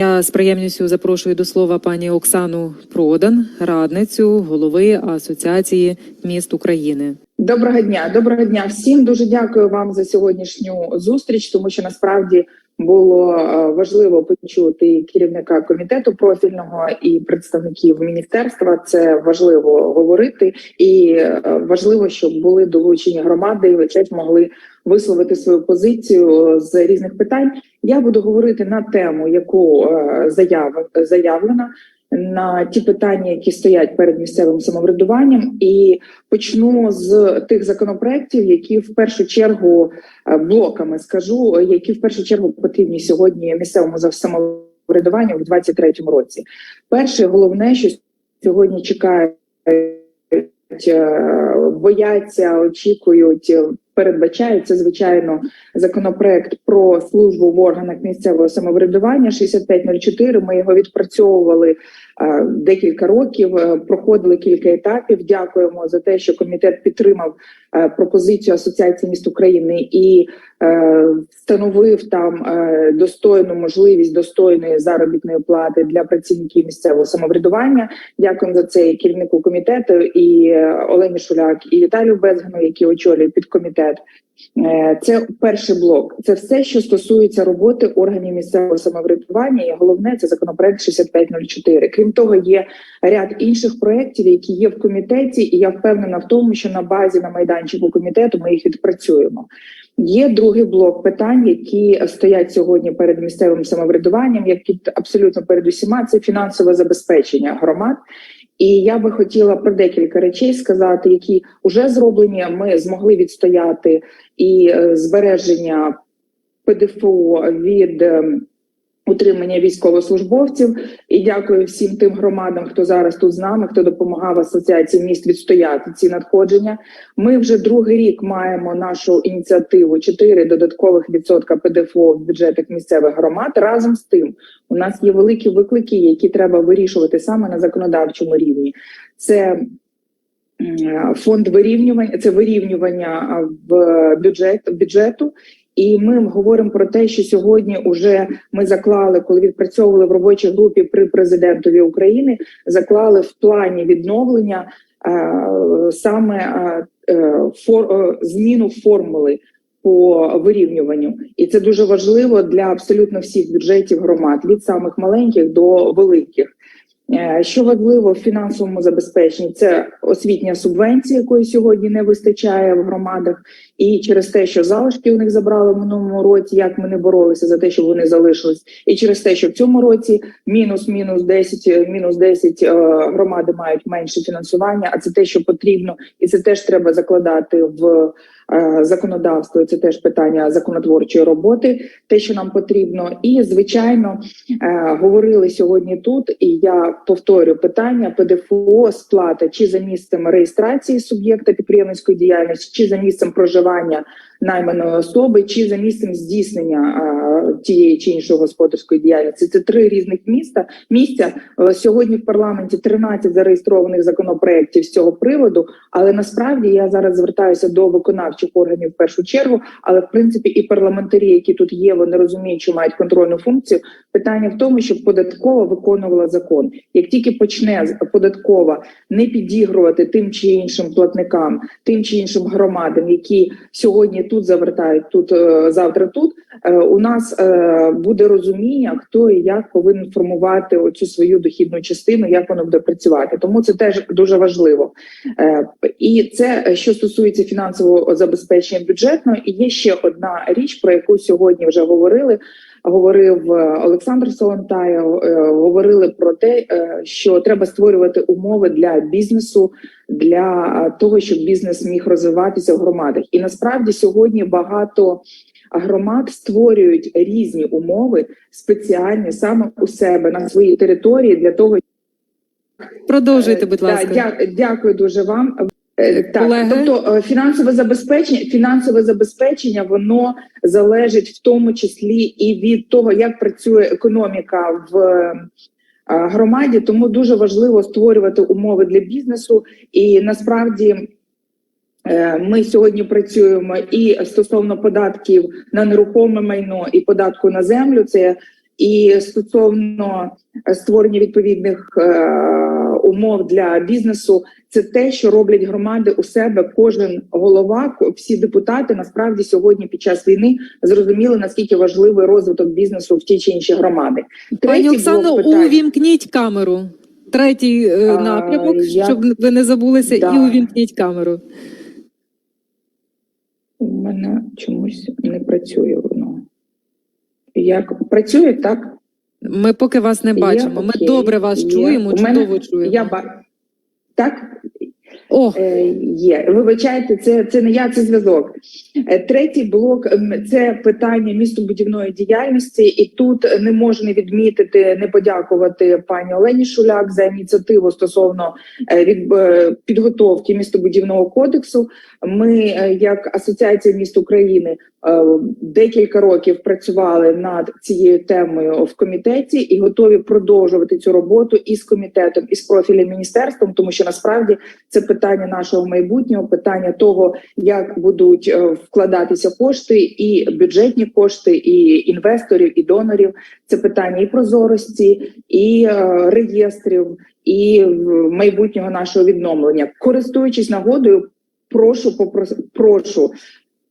Я з приємністю запрошую до слова пані Оксану Продан, радницю голови Асоціації міст України. Доброго дня, доброго дня всім. Дуже дякую вам за сьогоднішню зустріч, тому що насправді було е, важливо почути керівника комітету профільного і представників міністерства. Це важливо говорити, і е, важливо, щоб були долучені громади, і теж могли висловити свою позицію з різних питань. Я буду говорити на тему, яку е, заяв заявлена. На ті питання, які стоять перед місцевим самоврядуванням, і почну з тих законопроєктів, які в першу чергу е, блоками скажу, які в першу чергу потрібні сьогодні місцевому самоврядуванню в 2023 році. Перше, головне, що сьогодні чекають, е, бояться, очікують, передбачають це звичайно законопроект про службу в органах місцевого самоврядування 6504. Ми його відпрацьовували декілька років, е, проходили кілька етапів. Дякуємо за те, що комітет підтримав е, пропозицію Асоціації міст України і е, встановив там е, достойну можливість достойної заробітної плати для працівників місцевого самоврядування. Дякуємо за це і керівнику комітету, і е, Олені Шуляк, і Віталію Безгану, які очолюють підкомітет. Е, Це перший блок. Це все, що стосується роботи органів місцевого самоврядування. І головне це законопроект 6504. Крім того, є ряд інших проєктів, які є в комітеті, і я впевнена в тому, що на базі на майданчику комітету ми їх відпрацюємо. Є другий блок питань, які стоять сьогодні перед місцевим самоврядуванням, як під абсолютно перед усіма, це фінансове забезпечення громад. І я би хотіла про декілька речей сказати, які вже зроблені. Ми змогли відстояти і е, збереження ПДФО від е, утримання військовослужбовців. І дякую всім тим громадам, хто зараз тут з нами, хто допомагав асоціації міст відстояти ці надходження. Ми вже другий рік маємо нашу ініціативу 4 додаткових відсотка ПДФО в бюджетах місцевих громад. Разом з тим, у нас є великі виклики, які треба вирішувати саме на законодавчому рівні. Це фонд вирівнювання, це вирівнювання в бюджет бюджету. І ми говоримо про те, що сьогодні вже ми заклали, коли відпрацьовували в робочій групі при президентові України, заклали в плані відновлення е, саме е, е, фор, е, зміну формули по вирівнюванню, і це дуже важливо для абсолютно всіх бюджетів громад від самих маленьких до великих. Е, Що важливо в фінансовому забезпеченні, це освітня субвенція, якої сьогодні не вистачає в громадах, і через те, що залишки у них забрали в минулому році, як ми не боролися за те, щоб вони залишились, і через те, що в цьому році мінус мінус 10, мінус 10 е, громади мають менше фінансування. А це те, що потрібно, і це теж треба закладати в е, законодавство. Це теж питання законотворчої роботи, те, що нам потрібно, і звичайно е, говорили сьогодні тут. І я повторю питання ПДФО сплата чи за місцем реєстрації суб'єкта підприємницької діяльності, чи за місцем проживання найманої особи, чи за місцем здійснення е, тієї чи іншої господарської діяльності. Це три різних міста. Місця Е, сьогодні в парламенті 13 зареєстрованих законопроєктів з цього приводу. Але насправді я зараз звертаюся до виконавчих органів в першу чергу. Але в принципі і парламентарі, які тут є, вони розуміють, що мають контрольну функцію. Питання в тому, щоб податкова виконувала закон. Як тільки почне податкова не підігрувати тим чи іншим платникам, тим чи іншим громадам, які сьогодні тут завертають, тут е, завтра тут. е, У нас е, буде розуміння, хто і як повинен формувати оцю свою дохідну частину, як воно буде працювати. Тому це теж дуже важливо. І це що стосується фінансового забезпечення бюджетного. І є ще одна річ, про яку сьогодні вже говорили. Говорив е, Олександр Солонтаєв, е, говорили про те, е, що треба створювати умови для бізнесу, для того, щоб бізнес міг розвиватися в громадах. І насправді сьогодні багато громад створюють різні умови спеціальні саме у себе на своїй території для того, Продовжуйте, будь ласка. дя- дякую дуже вам. Е, Так, Колеги? тобто е, фінансове забезпечення, фінансове забезпечення, воно залежить в тому числі і від того, як працює економіка в е, громаді. Тому дуже важливо створювати умови для бізнесу. І насправді ми сьогодні працюємо і стосовно податків на нерухоме майно, і податку на землю. Це І стосовно створення відповідних е, умов для бізнесу, це те, що роблять громади у себе. Кожен голова, всі депутати насправді сьогодні під час війни зрозуміли наскільки важливий розвиток бізнесу в ті чи інші громади. Пані Оксано, увімкніть камеру. Третій е, А, напрямок, я- щоб ви не забулися, Да. і увімкніть камеру. У мене чомусь не працює. Як працює так? Ми поки вас не Є, бачимо. Ми окей, добре вас є. чуємо, У мене- чуємо. Я ба... так О, е, є. Вибачайте, це, це не я, це зв'язок. Е, Третій блок це питання містобудівної діяльності, і тут не можна відмітити, не подякувати пані Олені Шуляк за ініціативу стосовно е, від е, підготовки містобудівного кодексу. Ми, е, як Асоціація міст України, декілька років працювали над цією темою в комітеті і готові продовжувати цю роботу із комітетом, і з профільним міністерством, тому що насправді це питання нашого майбутнього, питання того, як будуть е, вкладатися кошти, і бюджетні кошти, і інвесторів, і донорів. Це питання і прозорості, і е, реєстрів, і е, майбутнього нашого відновлення. Користуючись нагодою, прошу попрос- прошу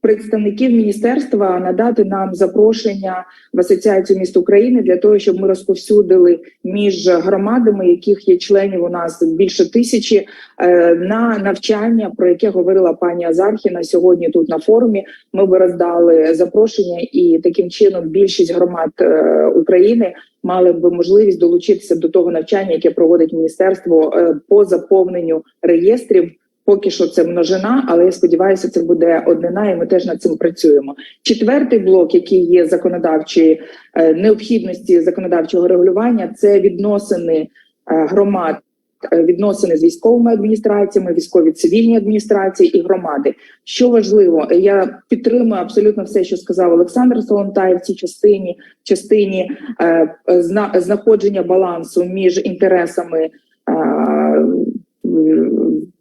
представників міністерства надати нам запрошення в асоціацію міст України для того, щоб ми розповсюдили між громадами, яких є членів у нас більше тисячі, е, на навчання, про яке говорила пані Азархіна сьогодні тут на форумі. Ми би роздали запрошення, і таким чином більшість громад е, України мали б можливість долучитися до того навчання, яке проводить міністерство е, по заповненню реєстрів. Поки що це множина, але я сподіваюся, це буде однина, і ми теж над цим працюємо. Четвертий блок, який є законодавчої е, необхідності законодавчого регулювання, це відносини е, громад, е, відносини з військовими адміністраціями, військові цивільні адміністрації і громади. Що важливо, я підтримую абсолютно все, що сказав Олександр Солонтай в цій частині, частині зна, знаходження балансу між інтересами. Е,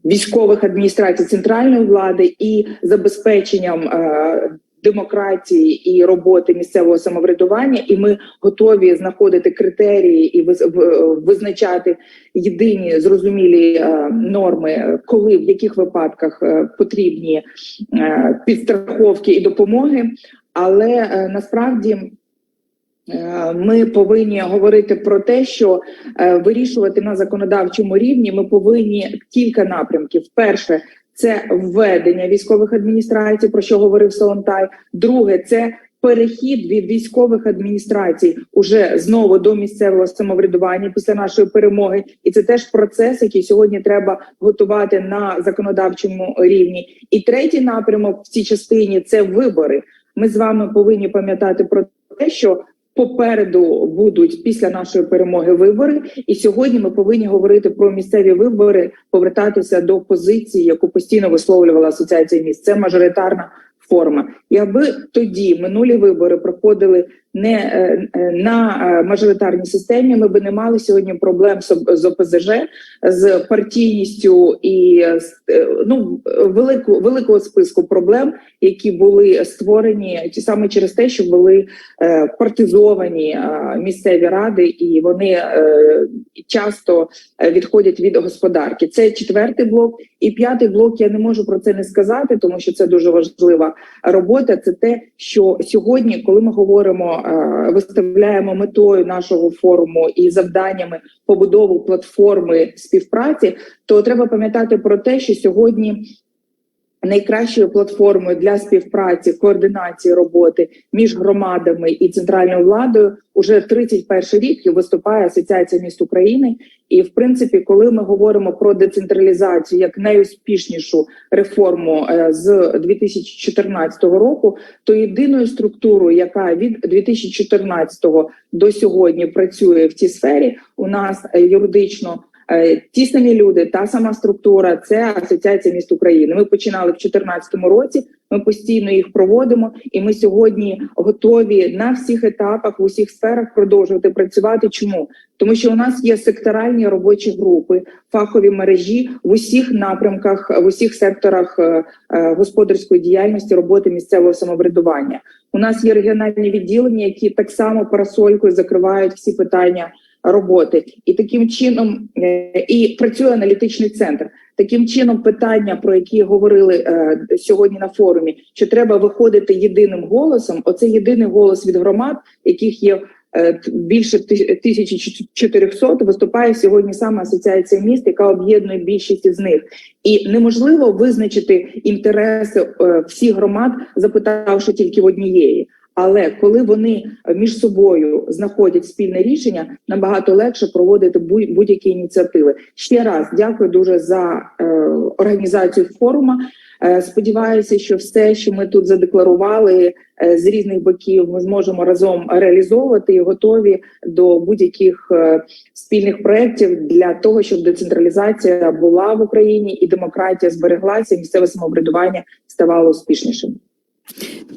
Військових адміністрацій центральної влади і забезпеченням е, демократії і роботи місцевого самоврядування, і ми готові знаходити критерії і визначати єдині зрозумілі е, норми, коли в яких випадках потрібні підстраховки і допомоги. Але насправді ми повинні говорити про те, що е, вирішувати на законодавчому рівні ми повинні кілька напрямків. Перше це введення військових адміністрацій, про що говорив Солонтай. Друге, це перехід від військових адміністрацій уже знову до місцевого самоврядування після нашої перемоги, і це теж процес, який сьогодні треба готувати на законодавчому рівні. І третій напрямок в цій частині це вибори. Ми з вами повинні пам'ятати про те, що попереду будуть після нашої перемоги вибори, і сьогодні ми повинні говорити про місцеві вибори, повертатися до позиції, яку постійно висловлювала асоціація міст. Це мажоритарна форма. І аби тоді минулі вибори проходили не е, е, на е, мажоритарній системі, ми би не мали сьогодні проблем з ОПЗЖ, з партійністю і ну велику великого списку проблем, які були створені ті саме через те, що були партизовані місцеві ради, і вони часто відходять від господарки. Це четвертий блок, і п'ятий блок. Я не можу про це не сказати, тому що це дуже важлива робота. Це те, що сьогодні, коли ми говоримо, е, виставляємо метою нашого форуму і завданнями побудову платформи співпраці, то треба пам'ятати про те, що сьогодні найкращою платформою для співпраці, координації роботи між громадами і центральною владою уже 31 рік і виступає Асоціація міст України. І в принципі, коли ми говоримо про децентралізацію як найуспішнішу реформу е, з 2014 року, то єдиною структурою, яка від 2014 до сьогодні працює в цій сфері, у нас е, юридично Ті самі люди, та сама структура, це асоціація міст України. Ми починали в 2014 році. Ми постійно їх проводимо, і ми сьогодні готові на всіх етапах, в усіх сферах продовжувати працювати. Чому? Тому що у нас є секторальні робочі групи, фахові мережі в усіх напрямках, в усіх секторах е, е, господарської діяльності роботи місцевого самоврядування. У нас є регіональні відділення, які так само парасолькою закривають всі питання роботи, і таким чином е, і працює аналітичний центр. Таким чином, питання, про які говорили е, сьогодні на форумі, що треба виходити єдиним голосом. Оце єдиний голос від громад, яких є е, більше ти- 1400, виступає сьогодні саме асоціація міст, яка об'єднує більшість із них. І неможливо визначити інтереси е, всіх громад, запитавши тільки в однієї. Але коли вони е, між собою знаходять спільне рішення, набагато легше проводити будь- будь-які ініціативи. Ще раз дякую дуже за е, організацію форуму. Е, сподіваюся, що все, що ми тут задекларували е, з різних боків, ми зможемо разом реалізовувати і готові до будь-яких е, спільних проєктів для того, щоб децентралізація була в Україні і демократія збереглася, і місцеве самоврядування ставало успішнішим.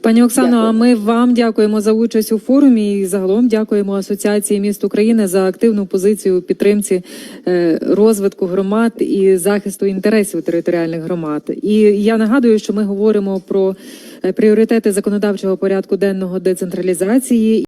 Пані Оксано, Дякую. а ми вам дякуємо за участь у форумі і загалом дякуємо Асоціації міст України за активну позицію у підтримці е, розвитку громад і захисту інтересів територіальних громад. І я нагадую, що ми говоримо про е, пріоритети законодавчого порядку денного децентралізації.